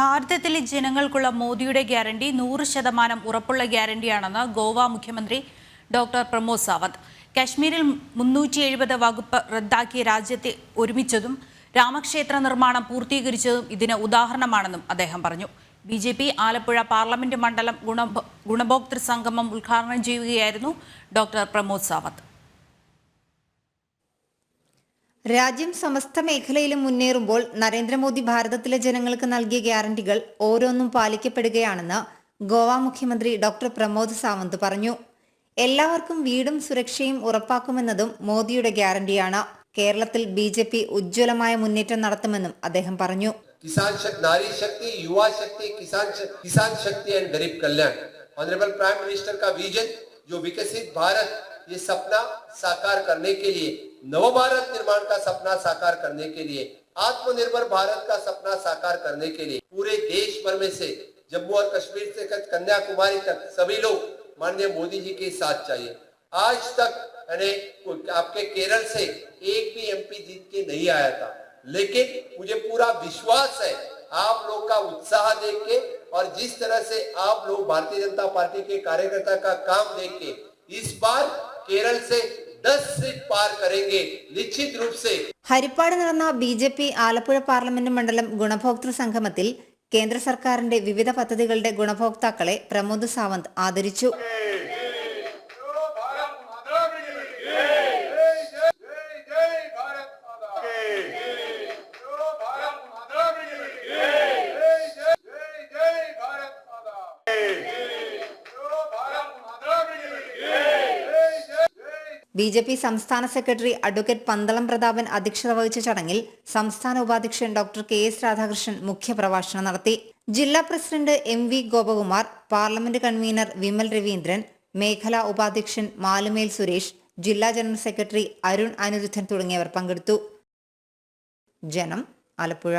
ഭാരതത്തിലെ ജനങ്ങൾക്കുള്ള മോദിയുടെ ഗ്യാരണ്ടി നൂറ് ശതമാനം ഉറപ്പുള്ള ഗ്യാരണ്ടിയാണെന്ന് ഗോവ മുഖ്യമന്ത്രി ഡോക്ടർ പ്രമോദ് സാവന്ത്. കാശ്മീരിൽ മുന്നൂറ്റി എഴുപത് വകുപ്പ് റദ്ദാക്കി രാജ്യത്തെ ഒരുമിച്ചതും രാമക്ഷേത്ര നിർമ്മാണം പൂർത്തീകരിച്ചതും ഇതിന് ഉദാഹരണമാണെന്നും അദ്ദേഹം പറഞ്ഞു. B J P Alappuzha parliament മണ്ഡലം ഗുണഭോ ഗുണഭോക്തൃ സംഗമം ഉദ്ഘാടനം ചെയ്യുകയായിരുന്നു ഡോക്ടർ പ്രമോദ് സാവന്ത്. രാജ്യം സമസ്ത മേഖലയിലും മുന്നേറുമ്പോൾ നരേന്ദ്രമോദി ഭാരതത്തിലെ ജനങ്ങൾക്ക് നൽകിയ ഗ്യാരണ്ടികൾ ഓരോന്നും പാലിക്കപ്പെടുകയാണെന്ന് ഗോവ മുഖ്യമന്ത്രി ഡോക്ടർ പ്രമോദ് സാവന്ത് പറഞ്ഞു. എല്ലാവർക്കും വീടും സുരക്ഷയും ഉറപ്പാക്കുമെന്നതും മോദിയുടെ ഗ്യാരണ്ടിയാണ്. കേരളത്തിൽ ബി ജെ പി ഉജ്ജ്വലമായ മുന്നേറ്റം നടത്തുമെന്നും അദ്ദേഹം പറഞ്ഞു. കിസാൻ നാരി ശക്തി യുവാ ശക്തി കിസാൻ കിസാൻ ശക്തി and Garib Kalyan. Honourable prime minister കാ വിജൻ ജോ വികസിത് ഭാരത് ये सपना साकार करने के लिए, नव भारत निर्माण का सपना साकार करने के लिए, आत्मनिर्भर भारत का सपना साकार करने के लिए, पूरे देश भर में से, जम्मू और कश्मीर से कन्याकुमारी तक, सभी लोग माननीय मोदी जी के साथ चाहिए। आज तक आपके केरल से एक भी एमपी जीत के नहीं आया था, लेकिन मुझे पूरा विश्वास है, आप लोग का उत्साह देख के और जिस तरह से आप लोग भारतीय जनता पार्टी के कार्यकर्ता का काम देख के, इस बार केरल से 10 सीट पार करेंगे निश्चित रूप से ഹരിപ്പാട് നടന്ന B J P Alappuzha parliament മണ്ഡലം ഗുണഭോക്തൃ സംഗമത്തിൽ കേന്ദ്ര സർക്കാരിന്റെ വിവിധ പദ്ധതികളുടെ ഗുണഭോക്താക്കളെ പ്രമോദ് സാവന്ത് ആദരിച്ചു ബി ജെ പി സംസ്ഥാന സെക്രട്ടറി അഡ്വക്കേറ്റ് പന്തളം പ്രതാപൻ അധ്യക്ഷത വഹിച്ച ചടങ്ങിൽ സംസ്ഥാന ഉപാധ്യക്ഷൻ ഡോക്ടർ കെ എസ് രാധാകൃഷ്ണൻ മുഖ്യപ്രഭാഷണം നടത്തി. ജില്ലാ president M V Gopakumar parliament convener Vimal Raveendran മേഖലാ ഉപാധ്യക്ഷൻ മാലുമേൽ സുരേഷ് ജില്ലാ ജനറൽ സെക്രട്ടറി അരുൺ അനിരുദ്ധൻ തുടങ്ങിയവർ പങ്കെടുത്തു. ജനം ആലപ്പുഴ